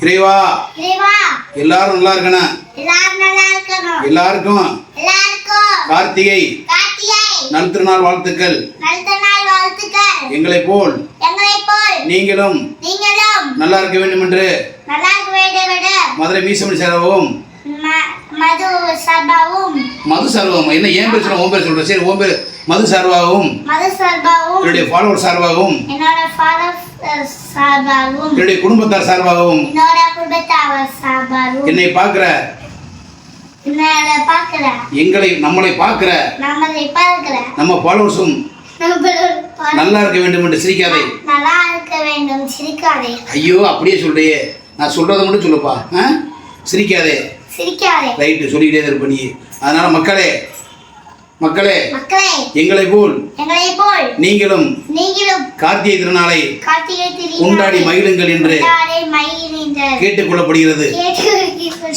இறைவா எல்லாரும் நல்லா இருக்கணும். எல்லாருக்கும் கார்த்திகை நல்திருநாள் வாழ்த்துக்கள். எங்களை போல் எங்களைப் போல் நீங்களும் நல்லா இருக்க வேண்டும் என்று மதுரை மீசமணி சேரவும் மது சர்பாவும் மது என்ன ஏன் பேர் சொல்ல ஓம் பேர் சரி ஓம் பேர். மது சார்பாகவும் மது சர்பாவும் என்னுடைய ஃபாலோவர் சார்பாகவும் என்னோட ஃபாதர் சார்பாகவும் என்னுடைய குடும்பத்தார் சார்பாகவும் என்னோட குடும்பத்தார் சார்பாகவும் என்னை பார்க்கிற எங்களை நம்மளை பார்க்கிற நம்மளை பார்க்கிற நம்ம ஃபாலோவர்ஸும் நம்மளோட பா- நல்லா இருக்க வேண்டும் என்று சிரிக்காதே. நல்லா இருக்க வேண்டும் சிரிக்காதே. ஐயோ அப்படியே சொல்றியே. நான் சொல்றதை மட்டும் சொல்லுப்பா? சிரிக்காதே. சிரிக்காதே. ரைட்டு சொல்லிக்கிட்டே இருப்ப நீ. அதனால மக்களே மக்களே எங்களை போல் நீங்களும் நீங்களும் கார்த்திகை திருநாளை கொண்டாடி மகிழுங்கள் என்று. கேட்டுக்கொள்ளப்படுகிறது.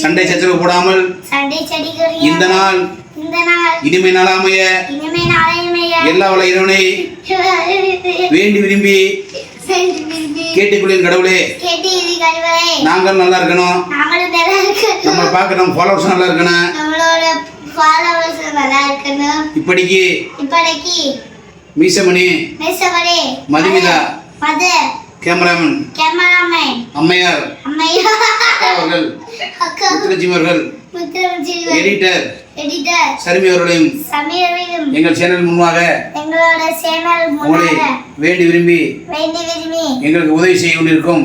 சண்டை சச்சரவு போடாமல் இந்த நாள் இனிமை நாளாமைய எல்லா வள இறைவனை வேண்டி விரும்பி கேட்டுக்கொள்ளின் கடவுளே. நாங்கள் நல்லா இருக்கணும். நம்ம ஃபாலோவர்ஸ் நல்லா இருக்கணும். ஃபாலோவர்ஸ் நல்லா இருக்கணும் இப்படிக்கு இப்படிக்கு. மீசமணி மேசவரே மதுமிதா மது. Cameraman cameraman. அம்மையார் அம்மையா அக்கா. அவர்கள் முத்துலட்சுமி அவர்கள். எடிட்டர் எடிட்டர் சருமி அவர்களையும் சமீரவிலும் எங்கள் சேனல் முன்பாக எங்களோட சேனல் வேண்டி விரும்பி வேண்டி விரும்பி எங்களுக்கு உதவி செய்ய கொண்டிருக்கும்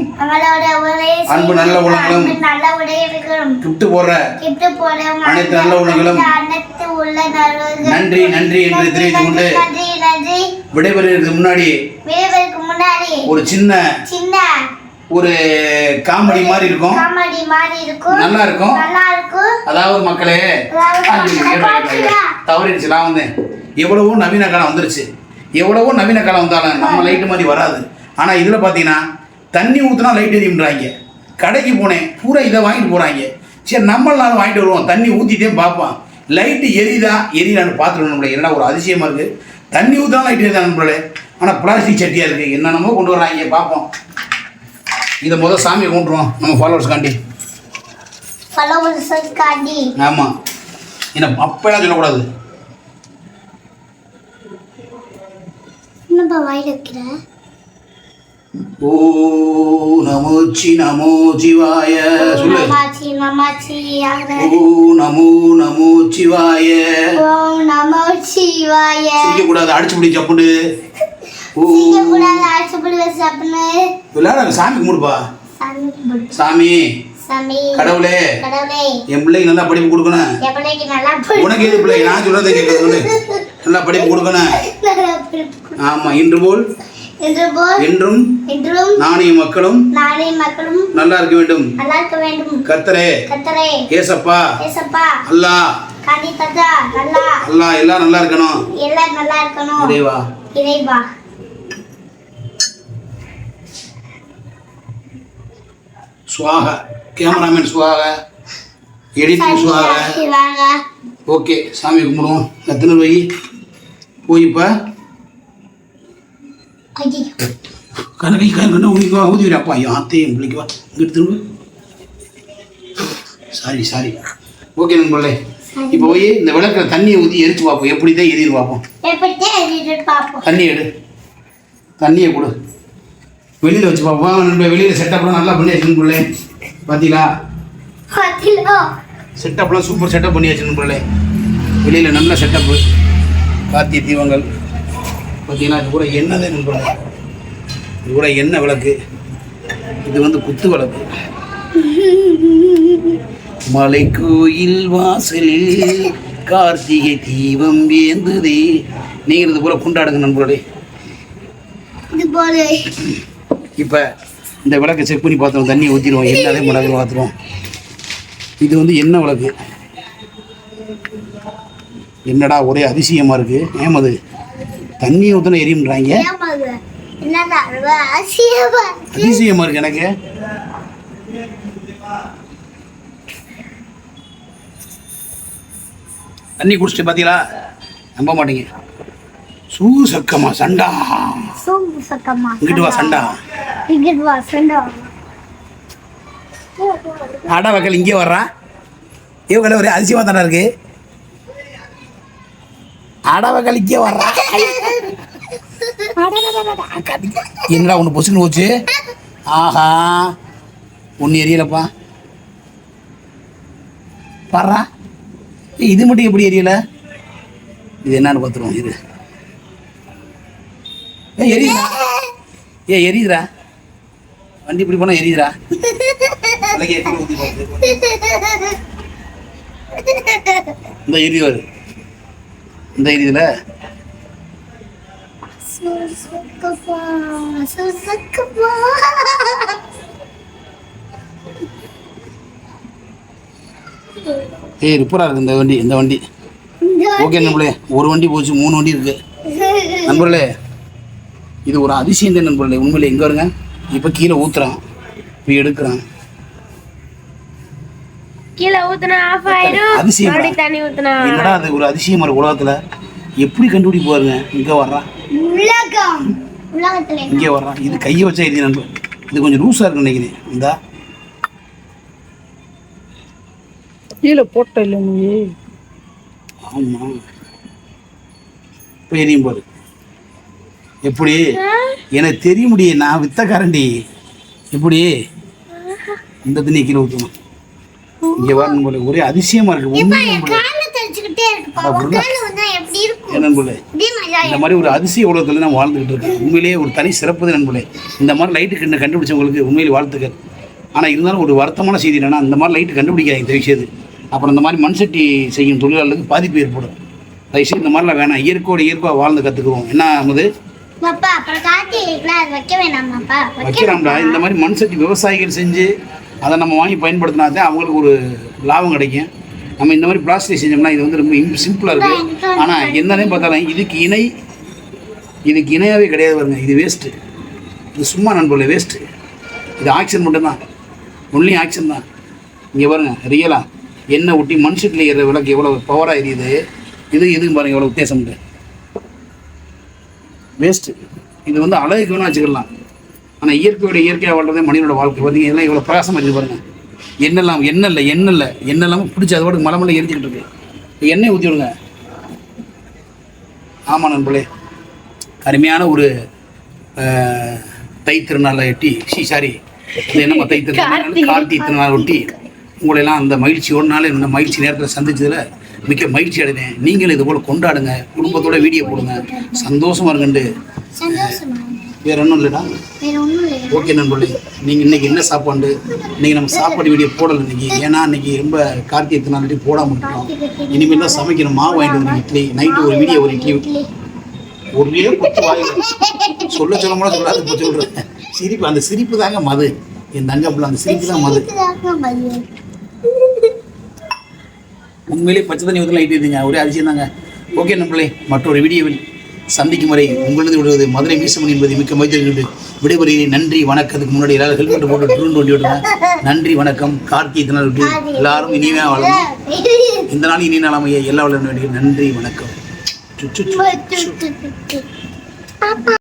அன்பு நல்ல உள்ளங்களும் அன்பு நல்ல கிஃப்ட் போடும் அனைத்து நல்ல உள்ளங்களும் அனைத்து உள்ள நல்லவர்களும் நன்றி நன்றி என்று தெரிவித்துக் கொண்டு விடைபெறுவதற்கு முன்னாடி முன்னாடி ஒரு சின்ன சின்ன ஒரு காமெடி மாதிரி இருக்கும். காமெடி மாதிரி இருக்கும். நல்லா இருக்கும் நல்லா இருக்கும் அதாவது மக்களே. தவறிடுச்சு. நான் வந்தேன் எவ்வளவோ நவீன காலம் வந்துருச்சு. எவ்வளவோ நவீன காலம் வந்தாலும் நம்ம லைட்டு மாதிரி வராது. ஆனால் இதில் பார்த்தீங்கன்னா தண்ணி ஊற்றினா லைட் எரியுன்றாங்க கடைக்கு போனேன் பூரா இதை வாங்கிட்டு போகிறாங்க சரி நம்மளாலும் வாங்கிட்டு வருவோம். தண்ணி ஊற்றிட்டே பார்ப்போம் லைட்டு எரியுதா எரியலான்னு பார்த்துட்டு நம்மளே என்ன ஒரு அதிசயமாக இருக்குது தண்ணி ஊற்றினா லைட் எரியுதா நம்மளே ஆனால் பிளாஸ்டிக் சட்டியாக இருக்குது என்னென்னமோ கொண்டு வராங்க பார்ப்போம். இதை முதல் சாமியை கொண்டுருவோம் நம்ம ஃபாலோவர்ஸ் காண்டி. ஃபாலோவர்ஸ் காண்டி. ஆமாம் என்ன அப்பெல்லாம் சொல்லக்கூடாது. ஓ நமோச்சி நமோ சிவாய. சொல்லு. ஓ நமோ நமோ சிவாய. ஓம் நமோ சிவாய. சிரிக்கக்கூடாது. அடிச்சு பிடி சப்புண்டு ஓ சீக்கிரக்கூடாது அழைச்சப்படி வச்சு அப்படின்னு விளையாட சாமி கும்பிடுப்பா. சாமி கடவுளே என் பிள்ளைக்கு நல்லா படிப்பு கொடுக்கணும். உனக்கு எது பிள்ளை? நான் சொல்றதை கேட்க சொல்லு. நல்லா படிப்பு கொடுக்கணும். ஆமா இன்று போல் என்று போல் என்றும் என்றும் நாணய மக்களும் நானே மக்களும் நல்லா இருக்க வேண்டும். நல்லா இருக்க வேண்டும். கர்த்தரே கத்தரே ஏசப்பா ஏசப்பா. அல்லாஹ் தாத்தா நல்லா. அல்லாஹ் எல்லாம் நல்லா இருக்கணும். எல்லாம் நல்லா இருக்கணும். இறைவா. இறைவா. சுவாக கேமராமேன் சுவாக எடிட்டிங் சுவாக. ஓகே சாமி கும்பிடுவோம். எத்தனை போய் இப்போ ஐயோ. கனகை கண்ணு ஊதிக்குவா ஊதிவிட அப்பா யாத்தையும் பிள்ளைக்குவா இங்கிட்டு திரும்ப. சாரி சாரி ஓகே நண்பர்களே இப்போ போய் இந்த விளக்கில் தண்ணியை ஊற்றி எரிச்சு பார்ப்போம். எப்படி தான் எரியுது பார்ப்போம். தண்ணி எடு. தண்ணியை கொடு. வெளியில் வச்சு பார்ப்போம் நம்ம வெளியில் செட்டப்லாம் நல்லா பண்ணி வச்சு நண்பர்களே பார்த்தீங்களா செட்டப்லாம் சூப்பர் செட்டப் பண்ணி வச்சு நண்பர்களே. வெளியில் நல்ல செட்டப்பு கார்த்திகை தீபங்கள். பார்த்தீங்கன்னா இது கூட எண்ணெய் தான் நண்பர்களே? இது கூட எண்ணெய் விளக்கு? இது வந்து குத்து விளக்கு. மலை கோயில் வாசலில் கார்த்திகை தீபம் ஏந்துதே. நீங்கள் இது போல கொண்டாடுங்க நண்பர்களே. இது போல. இப்போ இந்த விளக்கை செக் பண்ணி பார்த்துருவோம். தண்ணி ஊற்றிடுவோம் என்னதே மிளகு பார்த்துருவோம் இது வந்து எண்ணெய் விளக்கு? என்னடா ஒரே அதிசயமாக இருக்குது ஏமது தண்ணி ஊற்றின இருக்கு. அதிசயமாக இருக்கு எனக்கு. தண்ணி குடிச்சிட்டு பார்த்தீங்களா நம்ப மாட்டீங்க. சூ சக்கமா சண்டா. சோம்பு சக்கமா இங்கிட்டு வா சண்டா. அட மக்கள் இங்கே வர்றா. இவங்கள ஒரு அதிசயமா தானே இருக்கு. அடா வக்கல் இங்கே வர்றா. என்னடா ஒன்று பொசுக்குன்னு போச்சு? ஆஹா. ஒன்று எரியலப்பா. பாடுறா ஏய், இது மட்டும் எப்படி எரியல? இது என்னன்னு பார்த்துருவோம் இது ஏ எரியுதா ஏ எரியுதுடா. வண்டி இப்படி போனால் எரியுதுடா. இந்த எரியுது வருது இந்த எரியுதுல. ஏய் ரிப்பரா இருக்கு இந்த வண்டி இந்த வண்டி. ஓகே நண்பர்களே ஒரு வண்டி போச்சு மூணு வண்டி இருக்கு. நண்பர்களே இது ஒரு அதிசயம் தான் நண்பர்களே. உண்மையிலே எங்கே வருங்க. இப்போ கீழே ஊத்துறான். இப்போ எடுக்கிறான். கீழே ஊத்துனா ஆஃப் ஆயிடும். அதிசயம். மறுபடியும் தண்ணி ஊத்துனா என்னடா அது ஒரு அதிசயம் இருக்கு உலகத்தில். எப்படி கண்டுபிடிப்பாருங்க இங்கே வர்றான் உலகம். உலகத்துல இங்கே வர்றான் இது கையை வச்சா எழுதி நண்பர் இது கொஞ்சம் லூஸாக இருக்குன்னு நினைக்கிறேன். இந்தா. கீழே போட்ட இல்லை இப்போ எரியும் பாரு. எப்படி? எனக்கு தெரிய முடியும் நான் வித்தக்காரண்டி எப்படி? இந்த தண்ணி கீழே ஊற்றணும் இங்கே வரணும் போல ஒரே அதிசயமா இருக்கு. நண்பர்களே. இந்த மாதிரி ஒரு அதிசய உலகத்தில் நான் வாழ்ந்துகிட்டு இருக்கேன். உண்மையிலேயே ஒரு தனி சிறப்பு தான் நண்பர்களே. இந்த மாதிரி லைட்டு கண்டு கண்டுபிடிச்சவங்களுக்கு உண்மையிலே வாழ்த்துக்கள். ஆனால் இருந்தாலும் ஒரு வருத்தமான செய்தி என்னன்னா இந்த மாதிரி லைட்டு கண்டுபிடிக்காதீங்க தயவு செய்து அப்புறம் இந்த மாதிரி மண்சட்டி செய்யும் தொழிலாளர்களுக்கு பாதிப்பு ஏற்படும். தயவுசெய்து இந்த மாதிரிலாம் வேணாம். இயற்கையோட இயற்கையாக வாழ்ந்து கற்றுக்குவோம் என்ன ஆகுது அப்பா அப்புறம் காத்தி இருக்குல்ல அது வைக்க வேணாமாப்பா. வைக்கிறாம்டா இந்த மாதிரி மண் சட்டி விவசாயிகள் செஞ்சு அதை நம்ம வாங்கி பயன்படுத்தினா தான் அவங்களுக்கு ஒரு லாபம் கிடைக்கும். நம்ம இந்த மாதிரி பிளாஸ்டிக் செஞ்சோம்னா இது வந்து ரொம்ப சிம்பிளாக இருக்குது ஆனால் என்னன்னே பார்த்தாலும் இதுக்கு இணை இதுக்கு இணையாகவே கிடையாது பாருங்க. இது வேஸ்ட்டு இது சும்மா நண்பர்களே வேஸ்ட்டு இது ஆக்ஷன் மட்டும்தான். ஒன்லி ஆக்ஷன் தான். இங்கே பாருங்க ரியலாக எண்ணெய் ஊட்டி மண் சட்டியில் ஏற விளக்கு எவ்வளோ பவராக எரியுது? இது இதுக்கும் பாருங்க எவ்வளோ வித்தியாசம் உண்டு வேஸ்ட்டு இது வந்து அழகுக்கு வேணால் வச்சுக்கலாம். ஆனால் இயற்கையோட இயற்கையாக வாழ்றதே மனிதனோட வாழ்க்கை. பார்த்தீங்க இதெல்லாம் இவ்வளோ பிரகாசமாக இருக்குது பாருங்க. எண்ணெல்லாம் எண்ணெய் இல்லை எண்ணெய் இல்லை எண்ணெய் இல்லாமல் பிடிச்சி அது பாட்டுக்கு மலை மலை எரிஞ்சுக்கிட்டு இருக்கு. எண்ணெய் ஊற்றி விடுங்க. ஆமாம் நண்பர்களே. அருமையான ஒரு தை திருநாளை ஒட்டி சி சாரி என்னம்மா தை திருநாள்? கார்த்திகை திருநாள் ஒட்டி உங்களெல்லாம் அந்த மகிழ்ச்சியோட நாள் இந்த மகிழ்ச்சி நேரத்தில் சந்திச்சதுல மிக்க மகிழ்ச்சி அடைந்தேன் நீங்களும் இது போல் கொண்டாடுங்க. குடும்பத்தோட வீடியோ போடுங்க. சந்தோஷமா இருங்கண்டு. வேற ஒன்றும் இல்லைடா. ஓகே நண்பர்களே நீங்கள் இன்னைக்கு என்ன சாப்பாடு? இன்னைக்கு நம்ம சாப்பாடு வீடியோ போடலை இன்னைக்கு. ஏன்னா இன்னைக்கு ரொம்ப கார்த்திகை திருநாள் போடாம விட்டுட்டோம் இனிமேல் தான் சமைக்கணும். மாவு வாங்கிட்டு வந்து இட்லி. நைட்டு ஒரு வீடியோ ஒரு இட்லி. ஒரே குத்து வாயில. சொல்ல சொல்ல கூட சொல்லாது இப்போ சொல்கிறேன் சிரிப்பு அந்த சிரிப்பு தாங்க மது. என் தங்க பிள்ளை அந்த சிரிப்பு தான் மது. உண்மையிலே பச்சை தண்ணி ஊற்றி லைட் இருந்தீங்க ஒரே அதிசயம் தாங்க. ஓகே நம்மளே மற்றொரு வீடியோவில் சந்திக்கும் வரை உங்களது விடுவது மதுரை மீசமணி என்பது மிக்க மதித்து விடைபெறுகிறேன். நன்றி வணக்கத்துக்கு முன்னாடி எல்லாரும் ஹெல்மெட் போட்டு ட்ரூன் வண்டி விட்டுருங்க நன்றி வணக்கம். கார்த்திகை திருநாள் விட்டு எல்லாரும் இனிமையாக வாழணும். இந்த நாள் இனிய அமைய எல்லா வளரும் வேண்டிய நன்றி வணக்கம். சுச்சு பாப்பா